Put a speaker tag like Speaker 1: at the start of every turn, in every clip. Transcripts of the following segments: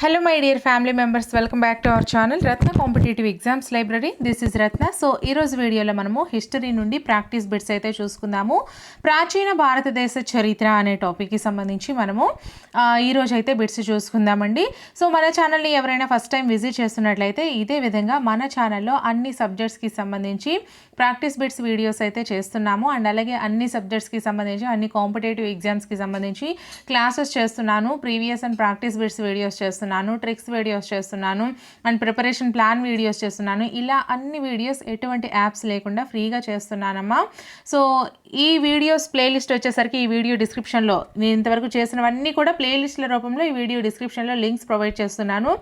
Speaker 1: Hello my dear family members welcome back to our channel Ratna competitive exams library this is Ratna so ఈరోజు వీడియోలో మనము history నుండి practice bits అయితే చూసుకుందాము. ప్రాచీన భారతదేశ చరిత్ర అనే టాపిక్కి సంబంధించి మనము ఈరోజు అయితే బిట్స్ చూసుకుందామండి. సో మన ఛానల్ని ఎవరైనా ఫస్ట్ టైం విజిట్ చేస్తున్నట్లయితే ఇదే విధంగా మన ఛానల్లో అన్ని సబ్జెక్ట్స్కి సంబంధించి ప్రాక్టీస్ బిట్స్ వీడియోస్ అయితే చేస్తున్నాము. అండ్ అలాగే అన్ని సబ్జెక్ట్స్కి సంబంధించి అన్ని కాంపిటేటివ్ ఎగ్జామ్స్కి సంబంధించి క్లాసెస్ చేస్తున్నాను. Previous and practice bits videos చేస్తున్నాను. ట్రిక్స్ వీడియోస్ చేస్తున్నాను. అండ్ ప్రిపరేషన్ ప్లాన్ వీడియోస్ చేస్తున్నాను. ఇలా అన్ని వీడియోస్ ఎటువంటి యాప్స్ లేకుండా ఫ్రీగా చేస్తున్నానమ్మా. సో ఈ వీడియోస్ ప్లేలిస్ట్ వచ్చేసరికి ఈ వీడియో డిస్క్రిప్షన్లో. నేను ఇంతవరకు చేసినవన్నీ కూడా ప్లేలిస్ట్ల రూపంలో ఈ వీడియో డిస్క్రిప్షన్లో లింక్స్ ప్రొవైడ్ చేస్తున్నాను.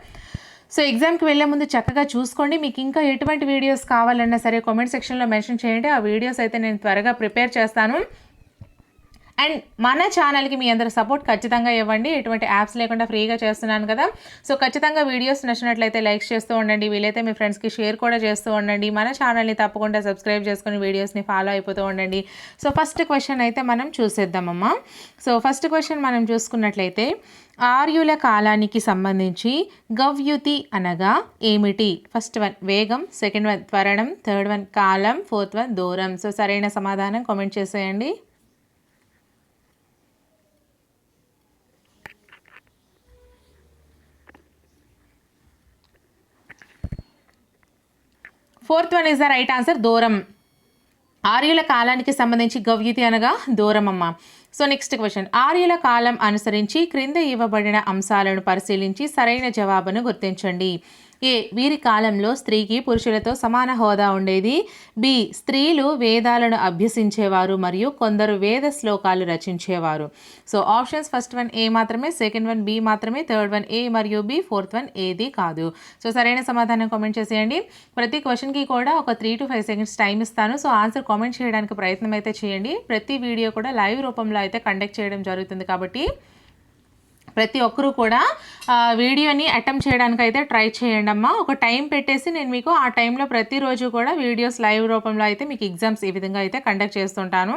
Speaker 1: సో ఎగ్జామ్కి వెళ్ళే ముందు చక్కగా చూసుకోండి. మీకు ఇంకా ఎటువంటి వీడియోస్ కావాలన్నా సరే కామెంట్ సెక్షన్లో మెన్షన్ చేయండి. ఆ వీడియోస్ అయితే నేను త్వరగా ప్రిపేర్ చేస్తాను. అండ్ మన ఛానల్కి మీ అందరు సపోర్ట్ ఖచ్చితంగా ఇవ్వండి. ఎటువంటి యాప్స్ లేకుండా ఫ్రీగా చేస్తున్నాను కదా. సో ఖచ్చితంగా వీడియోస్ నచ్చినట్లయితే లైక్స్ చేస్తూ ఉండండి. వీలైతే మీ ఫ్రెండ్స్కి షేర్ కూడా చేస్తూ ఉండండి. మన ఛానల్ని తప్పకుండా సబ్స్క్రైబ్ చేసుకుని వీడియోస్ని ఫాలో అయిపోతూ ఉండండి. సో ఫస్ట్ క్వశ్చన్ అయితే మనం చూసేద్దామమ్మా సో ఫస్ట్ క్వశ్చన్ మనం చూసుకున్నట్లయితే ఆర్యుల కాలానికి సంబంధించి గవ్యుతి అనగా ఏమిటి? ఫస్ట్ వన్ వేగం. సెకండ్ వన్ త్వరణం. థర్డ్ వన్ కాలం. ఫోర్త్ వన్ దూరం. సో సరైన సమాధానం కామెంట్ చేసేయండి. Fourth one is the right answer దూరం. ఆర్యుల కాలానికి సంబంధించి గవ్యతి అనగా దూరం అమ్మ సో నెక్స్ట్ క్వశ్చన్ ఆర్యుల కాలం అనుసరించి క్రింద ఇవ్వబడిన అంశాలను పరిశీలించి సరైన జవాబును గుర్తించండి. ఏ వీరి కాలంలో స్త్రీకి పురుషులతో సమాన హోదా ఉండేది. బి స్త్రీలు వేదాలను అభ్యసించేవారు మరియు కొందరు వేద శ్లోకాలు రచించేవారు. So options first one A మాత్రమే సెకండ్ వన్ బి మాత్రమే థర్డ్ వన్ ఏ మరియు బి ఫోర్త్ వన్ ఏది కాదు. సో సరైన సమాధానం కామెంట్ చేసేయండి. ప్రతి క్వశ్చన్కి కూడా ఒక three to five seconds time ఇస్తాను. సో ఆన్సర్ కామెంట్ చేయడానికి ప్రయత్నం అయితే చేయండి. ప్రతి వీడియో కూడా లైవ్ రూపంలో అయితే కండక్ట్ చేయడం జరుగుతుంది కాబట్టి ప్రతి ఒక్కరూ కూడా వీడియోని అటెంప్ట్ చేయడానికి అయితే ట్రై చేయండి అమ్మా. ఒక టైం పెట్టేసి నేను మీకు ఆ టైంలో ప్రతిరోజు కూడా వీడియోస్ లైవ్ రూపంలో అయితే మీకు ఎగ్జామ్స్ ఈ విధంగా అయితే కండక్ట్ చేస్తుంటాను.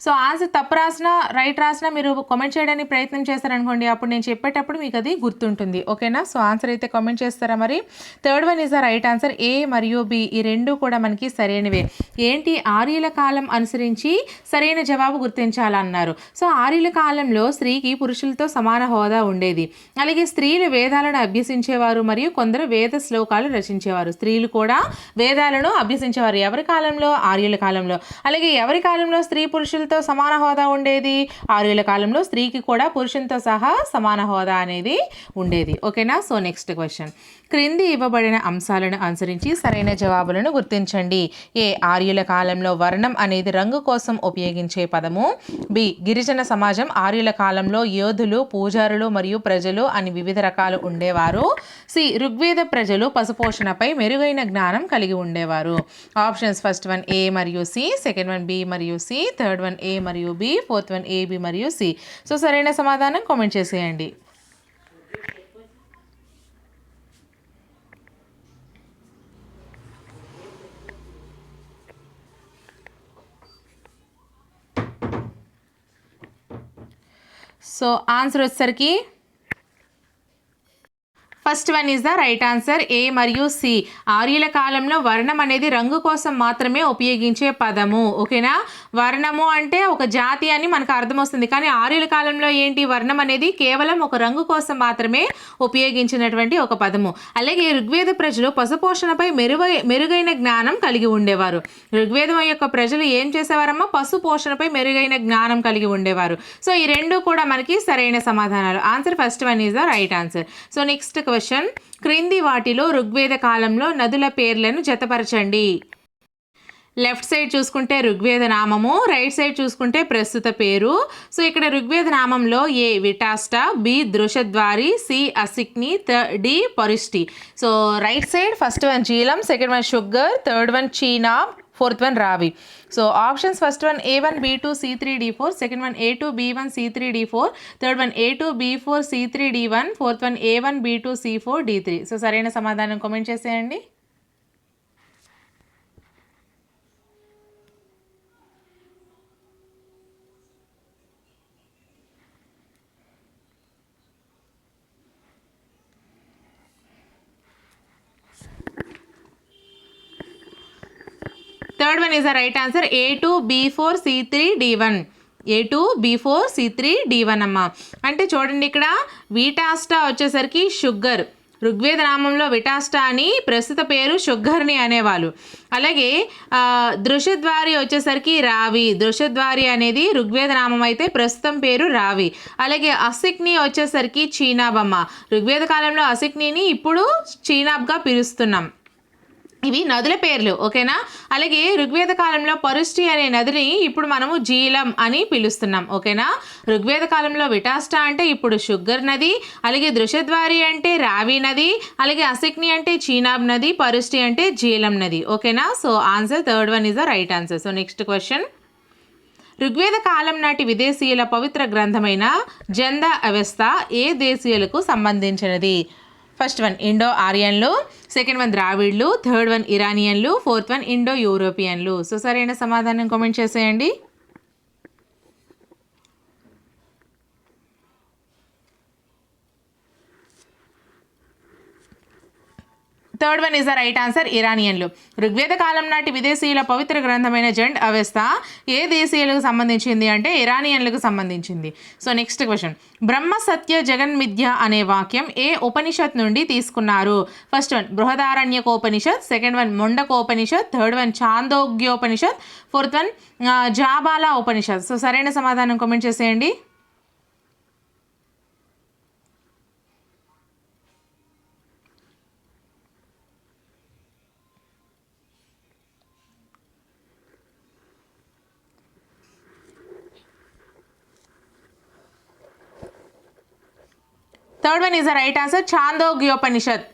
Speaker 1: సో ఆన్సర్ తప్పు రాసినా రైట్ రాసినా మీరు కామెంట్ చేయడానికి ప్రయత్నం చేస్తారనుకోండి అప్పుడు నేను చెప్పేటప్పుడు మీకు అది గుర్తుంటుంది. ఓకేనా సో ఆన్సర్ అయితే కామెంట్ చేస్తారా మరి? Third one is the right answer A మరియు బి ఈ రెండు కూడా మనకి సరైనవే. ఏంటి? ఆర్యుల కాలం అనుసరించి సరైన జవాబు గుర్తించాలన్నారు. సో ఆర్యుల కాలంలో స్త్రీకి పురుషులతో సమాన హోదా ఉండేది. అలాగే స్త్రీలు వేదాలను అభ్యసించేవారు మరియు కొందరు వేద శ్లోకాలు రచించేవారు. స్త్రీలు కూడా వేదాలను అభ్యసించేవారు. ఎవరి కాలంలో? ఆర్యుల కాలంలో. అలాగే ఎవరి కాలంలో స్త్రీ పురుషులు పురుషులతో సమాన హోదా ఉండేది. ఆర్యుల కాలంలో స్త్రీకి కూడా పురుషులతో సహా సమాన హోదా అనేది ఉండేది. ఓకేనా? So next question. క్రింది ఇవ్వబడిన అంశాలను అనుసరించి సరైన జవాబులను గుర్తించండి. ఏ. ఆర్యుల కాలంలో వర్ణం అనేది రంగు కోసం ఉపయోగించే పదము. బి. గిరిజన సమాజం ఆర్యుల కాలంలో యోధులు పూజారులు మరియు ప్రజలు అని వివిధ రకాలు ఉండేవారు. సి. ఋగ్వేద ప్రజలు పశుపోషణపై మెరుగైన జ్ఞానం కలిగి ఉండేవారు. ఆప్షన్స్ ఫస్ట్ వన్ ఏ మరియు సి సెకండ్ వన్ బి మరియు సి థర్డ్ వన్ ఏ మరియు B fourth one A B మరియు సి సో సరైన సమాధానం కామెంట్ చేసేయండి. సో ఆన్సర్ వచ్చేసరికి first one is the right answer A మరియు సి ఆర్యుల కాలంలో వర్ణం అనేది రంగు కోసం మాత్రమే ఉపయోగించే పదము. ఓకేనా? వర్ణము అంటే ఒక జాతి అని మనకు అర్థం వస్తుంది. కానీ ఆర్యుల కాలంలో ఏంటి? వర్ణం అనేది కేవలం ఒక రంగు కోసం మాత్రమే ఉపయోగించినటువంటి ఒక పదము. అలాగే ఋగ్వేద ప్రజలు పశుపోషణపై మెరుగై మెరుగైన జ్ఞానం కలిగి ఉండేవారు. ఋగ్వేదం యొక్క ప్రజలు ఏం చేసేవారమ్మా? పశు పోషణపై మెరుగైన జ్ఞానం కలిగి ఉండేవారు. సో ఈ రెండు కూడా మనకి సరైన సమాధానాలు. Answer first one is the right answer so next question క్రింది వాటిలో ఋగ్వేద కాలంలో నదుల పేర్లను జతపరచండి. లెఫ్ట్ సైడ్ చూసుకుంటే ఋగ్వేద నామము రైట్ సైడ్ చూసుకుంటే ప్రస్తుత పేరు. సో ఇక్కడ ఋగ్వేద నామంలో A Vitasta B దృషద్వారి C Asikni D పరిష్టి. So right side first one Jhelum second one sugar third one Chenab fourth one Ravi. So options first one A one B two C three D four second one A two B one C three D four third one A two B four C three D one fourth one A one B two C four D three so సరైన సమాధానం comment చేసేయండి. Third one is the right answer A two B four C three D one A two B four C three D one అమ్మ. అంటే చూడండి ఇక్కడ వీటాస్టా వచ్చేసరికి sugar. Rigveda నామంలో విటాస్టా అని ప్రస్తుత పేరు షుగర్ని అనేవాళ్ళు. అలాగే దృశ్యద్వారి వచ్చేసరికి రావి. దృశ్యద్వారి అనేది ఋగ్వేద నామం అయితే ప్రస్తుతం పేరు రావి. అలాగే అసిక్ని వచ్చేసరికి చీనాబమ్మ ఋగ్వేద కాలంలో అసిక్నిని ఇప్పుడు చీనాబ్గా పిలుస్తున్నాం. ఇవి నదుల పేర్లు ఓకేనా? అలాగే ఋగ్వేద కాలంలో పరుష్టి అనే నదిని ఇప్పుడు మనము జీలం అని పిలుస్తున్నాం ఓకేనా? ఋగ్వేద కాలంలో విటాస్టా అంటే ఇప్పుడు షుగర్ నది అలాగే దృశ్యద్వారి అంటే రావి నది అలాగే అసిక్ని అంటే చీనాబ్ నది పరుష్టి అంటే జీలం నది ఓకేనా? So answer third one is the right answer. So next question. Rigveda కాలం నాటి విదేశీయుల పవిత్ర గ్రంథమైన జంద అవస్థ ఏ దేశీయులకు సంబంధించినది? ఫస్ట్ వన్ ఇండో ఆర్యన్లు సెకండ్ వన్ ద్రావిడ్లు థర్డ్ వన్ ఇరానియన్లు ఫోర్త్ వన్ ఇండో యూరోపియన్లు. సో సరైన సమాధానం కామెంట్ చేసేయండి. Third one is the right answer ఇరానియన్లు Rigveda కాలం నాటి విదేశీయుల పవిత్ర గ్రంథమైన జండ్ అవస్థ ఏ దేశీయులకు సంబంధించింది అంటే ఇరానియన్లకు సంబంధించింది. సో నెక్స్ట్ క్వశ్చన్ బ్రహ్మ సత్య జగన్మిథ్య అనే వాక్యం ఏ ఉపనిషత్ నుండి తీసుకున్నారు? First one Brihadaranyaka Upanishad. Second one Mundaka Upanishad. Third one Chandogya Upanishad. Fourth one Jabala Upanishad. So సరైన సమాధానం కామెంట్ చేసేయండి. Third one is the right answer Chandogya Upanishad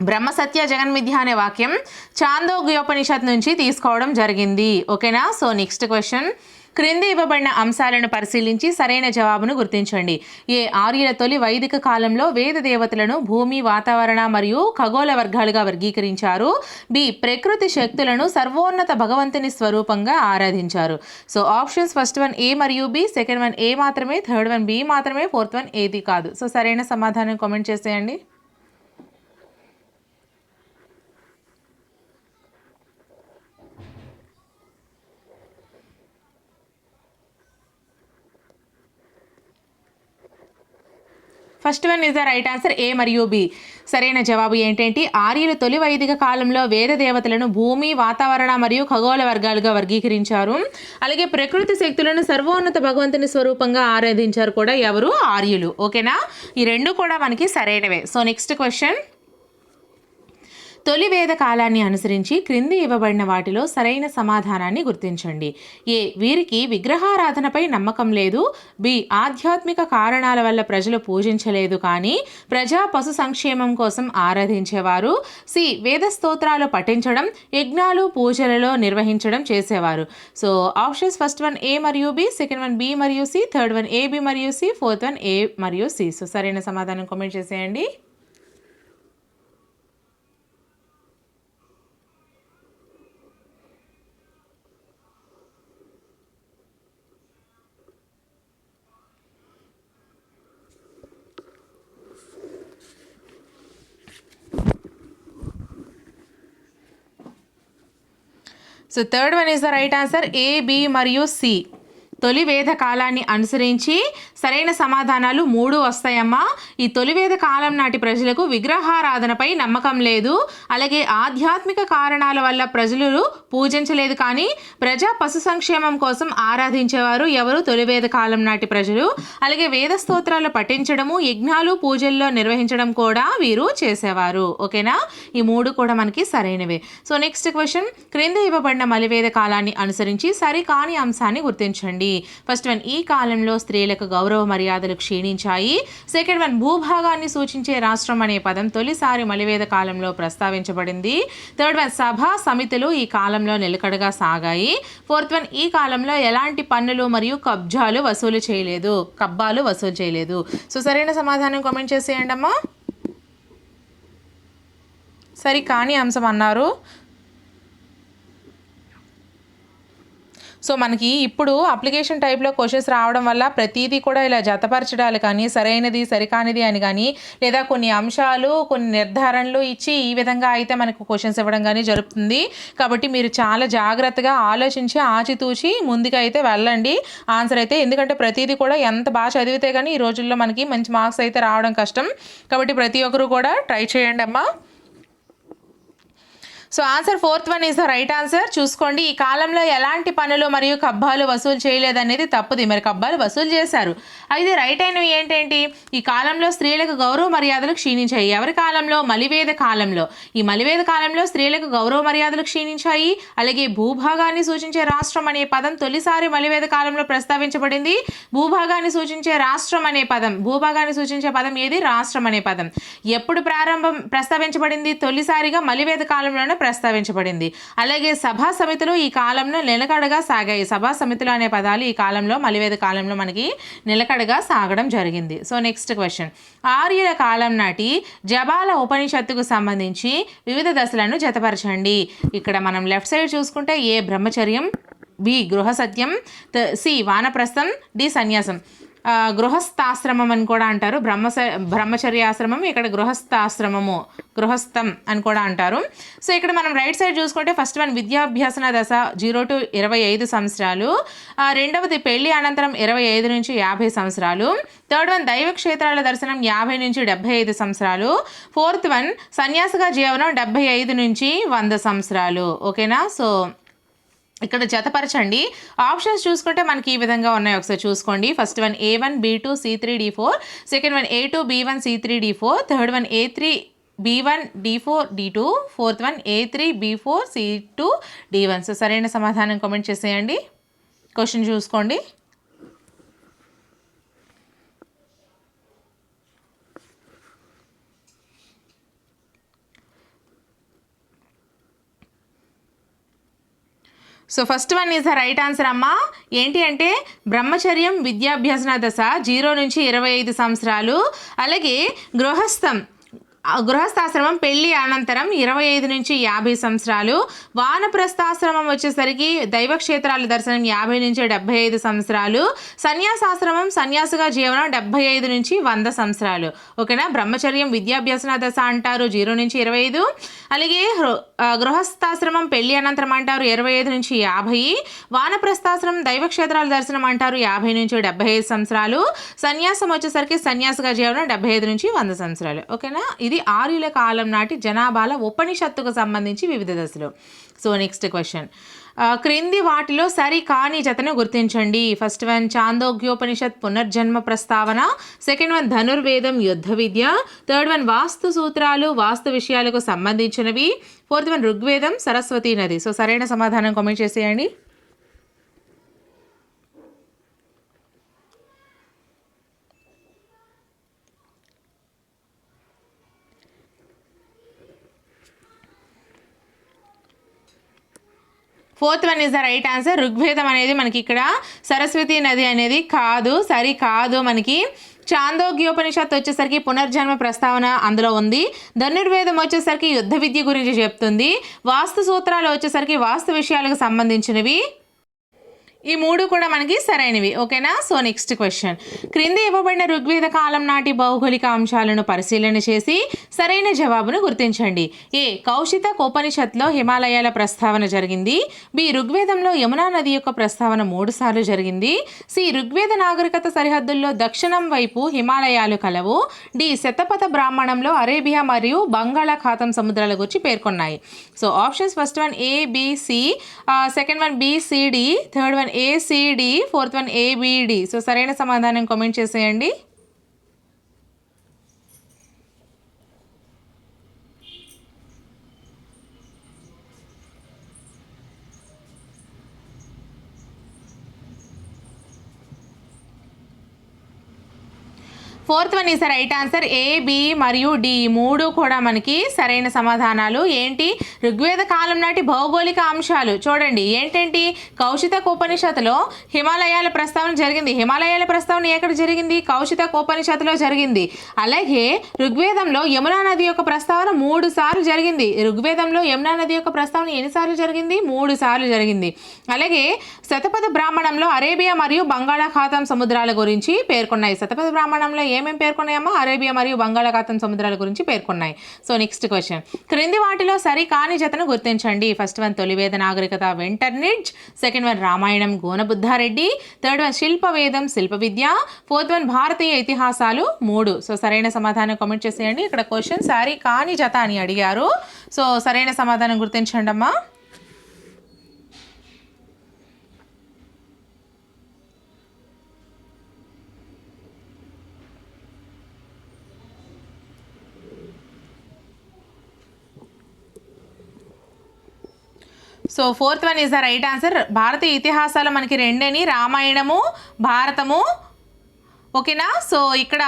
Speaker 1: బ్రహ్మసత్య జగన్మిథ్య అనే వాక్యం చాందోగ్యోపనిషత్ నుంచి తీసుకోవడం జరిగింది. ఓకేనా సో నెక్స్ట్ క్వశ్చన్ క్రింది ఇవ్వబడిన అంశాలను పరిశీలించి సరైన జవాబును గుర్తించండి. ఏ ఆర్యుల తొలి వైదిక కాలంలో వేద దేవతలను భూమి వాతావరణ మరియు ఖగోళ వర్గాలుగా వర్గీకరించారు. బి ప్రకృతి శక్తులను సర్వోన్నత భగవంతుని స్వరూపంగా ఆరాధించారు. So options first one A మరియు బి సెకండ్ వన్ ఏ మాత్రమే థర్డ్ వన్ బి మాత్రమే ఫోర్త్ వన్ ఏది కాదు. సో సరైన సమాధానం కామెంట్ చేసేయండి. First one is the right answer A మరియు బి. సరైన జవాబు ఏంటంటే ఆర్యులు తొలి వైదిక కాలంలో వేద దేవతలను భూమి వాతావరణ మరియు ఖగోళ వర్గాలుగా వర్గీకరించారు. అలాగే ప్రకృతి శక్తులను సర్వోన్నత భగవంతుని స్వరూపంగా ఆరాధించారు కూడా ఎవరు? ఆర్యులు. ఓకేనా? ఈ రెండు కూడా మనకి సరైనవే. సో నెక్స్ట్ క్వశ్చన్ తొలి వేద కాలాన్ని అనుసరించి క్రింది ఇవ్వబడిన వాటిలో సరైన సమాధానాన్ని గుర్తించండి. ఏ వీరికి విగ్రహారాధనపై నమ్మకం లేదు. బి ఆధ్యాత్మిక కారణాల వల్ల ప్రజలు పూజించలేదు కానీ ప్రజా పశు సంక్షేమం కోసం ఆరాధించేవారు. సి వేద స్తోత్రాలు పఠించడం యజ్ఞాలు పూజలలో నిర్వహించడం చేసేవారు. So options first one A మరియు బి సెకండ్ వన్ బి మరియు C third one A B మరియు సి ఫోర్త్ వన్ ఏ మరియు సి. సో సరైన సమాధానం కామెంట్ చేసేయండి. So third one is the right answer A B మరియు సి తొలి వేద కాలాన్ని అనుసరించి సరైన సమాధానాలు మూడు వస్తాయమ్మా. ఈ తొలి వేద కాలం నాటి ప్రజలకు విగ్రహారాధనపై నమ్మకం లేదు. అలాగే ఆధ్యాత్మిక కారణాల వల్ల ప్రజలు పూజించలేదు కానీ ప్రజా పశు సంక్షేమం కోసం ఆరాధించేవారు ఎవరు తొలి వేద కాలం నాటి ప్రజలు. అలాగే వేద స్తోత్రాలు పఠించడము యజ్ఞాలు పూజల్లో నిర్వహించడం కూడా వీరు చేసేవారు. ఓకేనా? ఈ మూడు కూడా మనకి సరైనవే. So next question. క్రింద ఇవ్వబడిన మలివేద కాలాన్ని అనుసరించి సరికాని అంశాన్ని గుర్తించండి. ఫస్ట్ వన్ ఈ కాలంలో స్త్రీలకు గౌరవ మర్యాదలు క్షీణించాయి. సెకండ్ వన్ భూభాగాన్ని సూచించే రాష్ట్రం అనే పదం తొలిసారి మలివేద కాలంలో ప్రస్తావించబడింది. థర్డ్ వన్ సభ సమితులు ఈ కాలంలో నిలకడగా సాగాయి. ఫోర్త్ వన్ ఈ కాలంలో ఎలాంటి పన్నులు మరియు కబ్జాలు వసూలు చేయలేదు. కబ్బాలు వసూలు చేయలేదు. సో సరైన సమాధానం కామెంట్ చేసేయండి అమ్మా సరి కాని అంశం అన్నారు. సో మనకి ఇప్పుడు అప్లికేషన్ టైప్లో క్వశ్చన్స్ రావడం వల్ల ప్రతిదీ కూడా ఇలా జతపరచడాలు కానీ సరైనది సరికానిది అని కానీ లేదా కొన్ని అంశాలు కొన్ని నిర్ధారణలు ఇచ్చి ఈ విధంగా అయితే మనకు క్వశ్చన్స్ ఇవ్వడం కానీ జరుగుతుంది. కాబట్టి మీరు చాలా జాగ్రత్తగా ఆలోచించి ఆచితూచి ముందుకైతే అయితే వెళ్ళండి. ఆన్సర్ అయితే ఎందుకంటే ప్రతిదీ కూడా ఎంత బాగా చదివితే కానీ ఈ రోజుల్లో మనకి మంచి మార్క్స్ అయితే రావడం కష్టం. కాబట్టి ప్రతి ఒక్కరు కూడా ట్రై చేయండి అమ్మా so answer fourth one is the right answer చూసుకోండి. ఈ కాలంలో ఎలాంటి పనులు మరియు కబ్బాలు వసూలు చేయలేదనేది తప్పుది. మరి కబ్బాలు వసూలు చేశారు. అయితే రైట్ అయినవి ఏంటేంటి? ఈ కాలంలో స్త్రీలకు గౌరవ మర్యాదలు క్షీణించాయి. ఎవరి కాలంలో? మలివేద కాలంలో. ఈ మలివేద కాలంలో స్త్రీలకు గౌరవ మర్యాదలు క్షీణించాయి. అలాగే భూభాగాన్ని సూచించే రాష్ట్రం అనే పదం తొలిసారి మలివేద కాలంలో ప్రస్తావించబడింది. భూభాగాన్ని సూచించే రాష్ట్రం అనే పదం. భూభాగాన్ని సూచించే పదం ఏది? రాష్ట్రం అనే పదం. ఎప్పుడు ప్రారంభం ప్రస్తావించబడింది? తొలిసారిగా మలివేద కాలంలోనే ప్రస్తావించబడింది. అలాగే సభా సమితులు ఈ కాలంలో నిలకడగా సాగాయి. సభా సమితులు అనే పదాలు ఈ కాలంలో మలివేద కాలంలో మనకి నిలకడగా సాగడం జరిగింది. So next question. ఆర్యుల కాలం నాటి జబాల ఉపనిషత్తుకు సంబంధించి వివిధ దశలను జతపరచండి. ఇక్కడ మనం లెఫ్ట్ సైడ్ చూసుకుంటే ఏ బ్రహ్మచర్యం బి గృహ సత్యం త- సి వానప్రస్థం డి సన్యాసం. గృహస్థాశ్రమం అని కూడా అంటారు. బ్రహ్మస బ్రహ్మచర్యాశ్రమం ఇక్కడ గృహస్థాశ్రమము గృహస్థం అని కూడా అంటారు. సో ఇక్కడ మనం రైట్ సైడ్ చూసుకుంటే ఫస్ట్ వన్ విద్యాభ్యాసన దశ జీరో టు ఇరవై ఐదు సంవత్సరాలు. రెండవది పెళ్ళి అనంతరం ఇరవై ఐదు నుంచి యాభై సంవత్సరాలు. థర్డ్ వన్ దైవ క్షేత్రాల దర్శనం యాభై నుంచి డెబ్బై ఐదు సంవత్సరాలు. ఫోర్త్ వన్ సన్యాసగా జీవనం డెబ్బై ఐదు నుంచి వంద సంవత్సరాలు. ఓకేనా? సో ఇక్కడ జతపరచండి. ఆప్షన్స్ చూసుకుంటే మనకి ఈ విధంగా ఉన్నాయి. ఒకసారి చూసుకోండి. First one A one B two C three D four second one A two B one C three D four third one A three B one D four D two fourth one A three B four C two D one so సరైన సమాధానం comment చేసేయండి. Question చూసుకోండి. So first one is the right answer అమ్మా. ఏంటి అంటే బ్రహ్మచర్యం విద్యాభ్యాసన దశ zero నుంచి ఇరవై ఐదు సంవత్సరాలు అలాగే గృహస్థం. గృహస్థాశ్రమం పెళ్ళి అనంతరం ఇరవై ఐదు నుంచి యాభై సంవత్సరాలు. వానప్రస్థాశ్రమం వచ్చేసరికి దైవక్షేత్రాల దర్శనం యాభై నుంచి డెబ్బై ఐదు సంవత్సరాలు. సన్యాసాశ్రమం సన్యాసిగా జీవనం డెబ్బై ఐదు నుంచి వంద సంవత్సరాలు. ఓకేనా? బ్రహ్మచర్యం విద్యాభ్యాసన దశ అంటారు జీరో నుంచి ఇరవై ఐదు. అలాగే హృ- గృహస్థాశ్రమం పెళ్ళి అనంతరం అంటారు ఇరవై ఐదు నుంచి యాభై. వానప్రస్థాశ్రమం దైవక్షేత్రాల దర్శనం అంటారు యాభై నుంచి డెబ్బై ఐదు సంవత్సరాలు. సన్యాసం వచ్చేసరికి సన్యాసిగా జీవనం డెబ్బై ఐదు నుంచి వంద సంవత్సరాలు. ఓకేనా? ఇది ఆర్యుల కాలం నాటి జనాభాల ఉపనిషత్తుకు సంబంధించి వివిధ దశలు. సో నెక్స్ట్ క్వశ్చన్ క్రింది వాటిలో సరి కాని జతను గుర్తించండి. ఫస్ట్ వన్ చాందోగ్యోపనిషత్ పునర్జన్మ ప్రస్తావన. సెకండ్ వన్ ధనుర్వేదం యుద్ధ విద్య. థర్డ్ వన్ వాస్తు సూత్రాలు వాస్తు విషయాలకు సంబంధించినవి. ఫోర్త్ వన్ ఋగ్వేదం సరస్వతి నది. సో సరైన సమాధానం కామెంట్ చేసేయండి. Fourth one is the right answer. ఋగ్వేదం అనేది మనకి ఇక్కడ సరస్వతి నది అనేది కాదు సరి కాదు మనకి. చాందోగ్యోపనిషత్ వచ్చేసరికి పునర్జన్మ ప్రస్తావన అందులో ఉంది. ధనుర్వేదం వచ్చేసరికి యుద్ధ విద్య గురించి చెప్తుంది. వాస్తు సూత్రాలు వచ్చేసరికి వాస్తు విషయాలకు సంబంధించినవి. ఈ మూడు కూడా మనకి సరైనవి. ఓకేనా? సో నెక్స్ట్ క్వశ్చన్ క్రింది ఇవ్వబడిన ఋగ్వేద కాలం నాటి భౌగోళిక అంశాలను పరిశీలన చేసి సరైన జవాబును గుర్తించండి. ఏ. కౌశిత ఉపనిషత్లో హిమాలయాల ప్రస్తావన జరిగింది. బి. ఋగ్వేదంలో యమునా నది యొక్క ప్రస్తావన మూడు సార్లు జరిగింది. సి. ఋగ్వేద నాగరికత సరిహద్దుల్లో దక్షిణం వైపు హిమాలయాలు కలవు. డి. శతపథ బ్రాహ్మణంలో అరేబియా మరియు బంగాళాఖాతం సముద్రాల గురించి పేర్కొన్నాయి. So options first one A BC second one BCD third one ACD fourth one ABD so సరైన సమాధానం కామెంట్ చేసేయండి. Fourth one is right answer. A B మరియు డి మూడు కూడా మనకి సరైన సమాధానాలు. ఏంటి? ఋగ్వేద కాలం నాటి భౌగోళిక అంశాలు. చూడండి ఏంటంటి? కౌశితక ఉపనిషత్తులో హిమాలయాల ప్రస్తావన జరిగింది. హిమాలయాల ప్రస్తావన ఎక్కడ జరిగింది? కౌశితక ఉపనిషత్తులో జరిగింది. అలాగే ఋగ్వేదంలో యమునా నది యొక్క ప్రస్తావన మూడు సార్లు జరిగింది. ఋగ్వేదంలో యమునా నది యొక్క ప్రస్తావన ఎన్నిసార్లు జరిగింది? మూడు సార్లు జరిగింది. అలాగే శతపథ బ్రాహ్మణంలో అరేబియా మరియు బంగాళాఖాతం సముద్రాల గురించి పేర్కొన్నాయి. శతపథ బ్రాహ్మణంలో ఏ ఏమేమి పేర్కొన్నాయమ్మా? అరేబియా మరియు బంగాళాఖాతం సముద్రాల గురించి పేర్కొన్నాయి. సో నెక్స్ట్ క్వశ్చన్ క్రింది వాటిలో సరి కాని జతను గుర్తించండి. ఫస్ట్ వన్ తొలివేద నాగరికత వెంటర్నిడ్జ్. సెకండ్ వన్ రామాయణం గోనబుద్ధారెడ్డి. థర్డ్ వన్ శిల్పవేదం శిల్ప విద్య ఫోర్త్ వన్ భారతీయ ఇతిహాసాలు మూడు. సో సరైన సమాధానం కామెంట్ చేసేయండి. ఇక్కడ క్వశ్చన్ సరి కాని జత అని అడిగారు. సో సరైన సమాధానం గుర్తించండి అమ్మా so fourth one is the right answer భారతీయ ఇతిహాసాలు మనకి రెండేని రామాయణము భారతము. ఓకేనా సో ఇక్కడ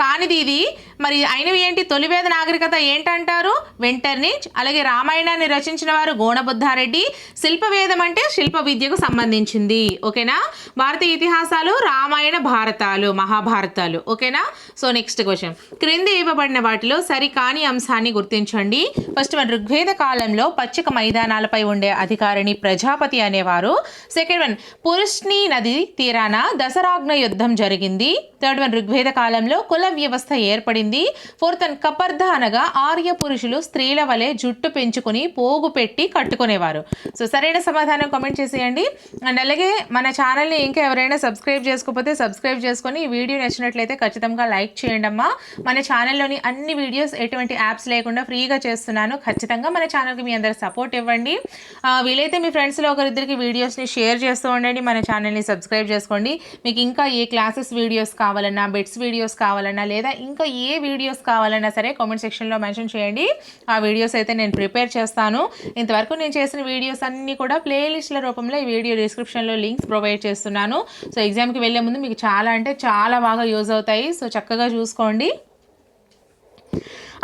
Speaker 1: కానిది ఇది. మరి అయినవి ఏంటి? తొలివేద నాగరికత ఏంటంటారు? వెంటర్నిచ్ అలాగే రామాయణాన్ని రచించిన వారు గోణబుద్ధారెడ్డి శిల్పవేదం అంటే శిల్ప విద్యకు సంబంధించింది. ఓకేనా? భారతీయ ఇతిహాసాలు రామాయణ భారతాలు మహాభారతాలు. ఓకేనా? సో నెక్స్ట్ క్వశ్చన్ క్రింది ఇవ్వబడిన వాటిలో సరికాని అంశాన్ని గుర్తించండి. ఫస్ట్ వన్ ఋగ్వేద కాలంలో పచ్చిక మైదానాలపై ఉండే అధికారిని ప్రజాపతి అనేవారు. సెకండ్ వన్ పురుష్ని నది తీరాన దసరాగ్న యుద్ధం జరిగింది. థర్డ్ వన్ ఋగ్వేద కాలంలో కుల వ్యవస్థ ఏర్పడింది. ఫోర్త్ అండ్ కపర్ధ అనగా ఆర్య పురుషులు స్త్రీల వలె జుట్టు పెంచుకుని పోగు పెట్టి కట్టుకునేవారు. సో సరైన సమాధానం కామెంట్ చేసేయండి. అండ్ అలాగే మన ఛానల్ని ఇంకా ఎవరైనా సబ్స్క్రైబ్ చేసుకోకపోతే సబ్స్క్రైబ్ చేసుకొని ఈ వీడియో నచ్చినట్లయితే ఖచ్చితంగా లైక్ చేయండి అమ్మా. మన ఛానల్లోని అన్ని వీడియోస్ ఎటువంటి యాప్స్ లేకుండా ఫ్రీగా చేస్తున్నాను. ఖచ్చితంగా మన ఛానల్కి మీ అందరు సపోర్ట్ ఇవ్వండి. వీలైతే మీ ఫ్రెండ్స్లో ఒకరిద్దరికి వీడియోస్ని షేర్ చేస్తూ ఉండండి. మన ఛానల్ని సబ్స్క్రైబ్ చేసుకోండి. మీకు ఇంకా ఏ క్లాసెస్ వీడియోస్ కావాలన్నా బెట్స్ వీడియోస్ కావాలన్నా లేదా ఇంకా ఏ వీడియోస్ కావాలన్నా సరే కామెంట్ సెక్షన్లో మెన్షన్ చేయండి. ఆ వీడియోస్ అయితే నేను ప్రిపేర్ చేస్తాను. ఇంతవరకు నేను చేసిన వీడియోస్ అన్నీ కూడా ప్లేలిస్ట్ల రూపంలో ఈ వీడియో డిస్క్రిప్షన్లో లింక్స్ ప్రొవైడ్ చేస్తున్నాను. సో ఎగ్జామ్కి వెళ్ళే ముందు మీకు చాలా అంటే చాలా బాగా యూజ్ అవుతాయి. సో చక్కగా చూసుకోండి.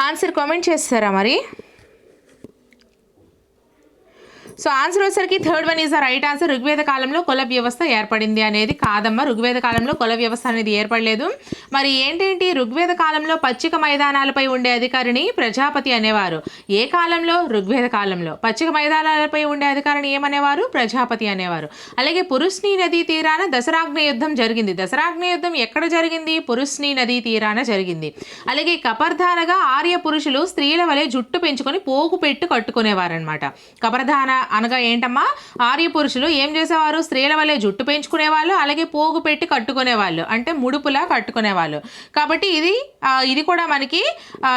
Speaker 1: ఆన్సర్ కామెంట్ చేస్తారా మరి? సో ఆన్సర్ వచ్చేసరికి third one is the right answer Rigveda కాలంలో కుల వ్యవస్థ ఏర్పడింది అనేది కాదమ్మ. ఋగ్వేద కాలంలో కుల వ్యవస్థ అనేది ఏర్పడలేదు. మరి ఏంటేంటి ఋగ్వేద కాలంలో పచ్చిక మైదానాలపై ఉండే అధికారిని ప్రజాపతి అనేవారు? ఏ కాలంలో? ఋగ్వేద కాలంలో. పచ్చిక మైదానాలపై ఉండే అధికారిని ఏమనేవారు? ప్రజాపతి అనేవారు. అలాగే పురుష్ని నదీ తీరాన దసరాగ్న యుద్ధం జరిగింది. దసరాగ్న యుద్ధం ఎక్కడ జరిగింది? పురుష్ని నదీ తీరాన జరిగింది. అలాగే కపర్ధానగా ఆర్య పురుషులు స్త్రీల వలె జుట్టు పెంచుకొని పోగు పెట్టు కట్టుకునేవారనమాట కపర్ధాన అనగా ఏంటమ్మా? ఆర్య పురుషులు ఏం చేసేవారు? స్త్రీల వలె జుట్టు పెంచుకునేవాళ్ళు అలాగే పోగు పెట్టి కట్టుకునేవాళ్ళు. అంటే ముడుపులా కట్టుకునేవాళ్ళు. కాబట్టి ఇది ఇది కూడా మనకి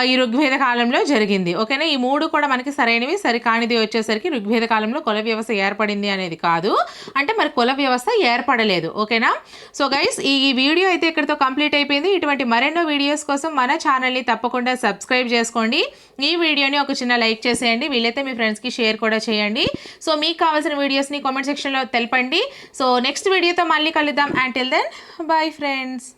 Speaker 1: ఈ ఋగ్వేద కాలంలో జరిగింది. ఓకేనా? ఈ మూడు కూడా మనకి సరైనవి. సరికానిది వచ్చేసరికి ఋగ్వేద కాలంలో కుల వ్యవస్థ ఏర్పడింది అనేది కాదు. అంటే మరి కుల వ్యవస్థ ఏర్పడలేదు. ఓకేనా? సో గైస్ ఈ ఈ వీడియో అయితే ఇక్కడితో కంప్లీట్ అయిపోయింది. ఇటువంటి మరెన్నో వీడియోస్ కోసం మన ఛానల్ని తప్పకుండా సబ్స్క్రైబ్ చేసుకోండి. ఈ వీడియోని ఒక చిన్న లైక్ చేసేయండి. వీలైతే మీ ఫ్రెండ్స్కి షేర్ కూడా చేయండి. సో మీకు కావాల్సిన వీడియోస్ని కామెంట్ సెక్షన్లో తెలపండి. సో నెక్స్ట్ వీడియోతో మళ్ళీ కలుద్దాం. And till then bye friends.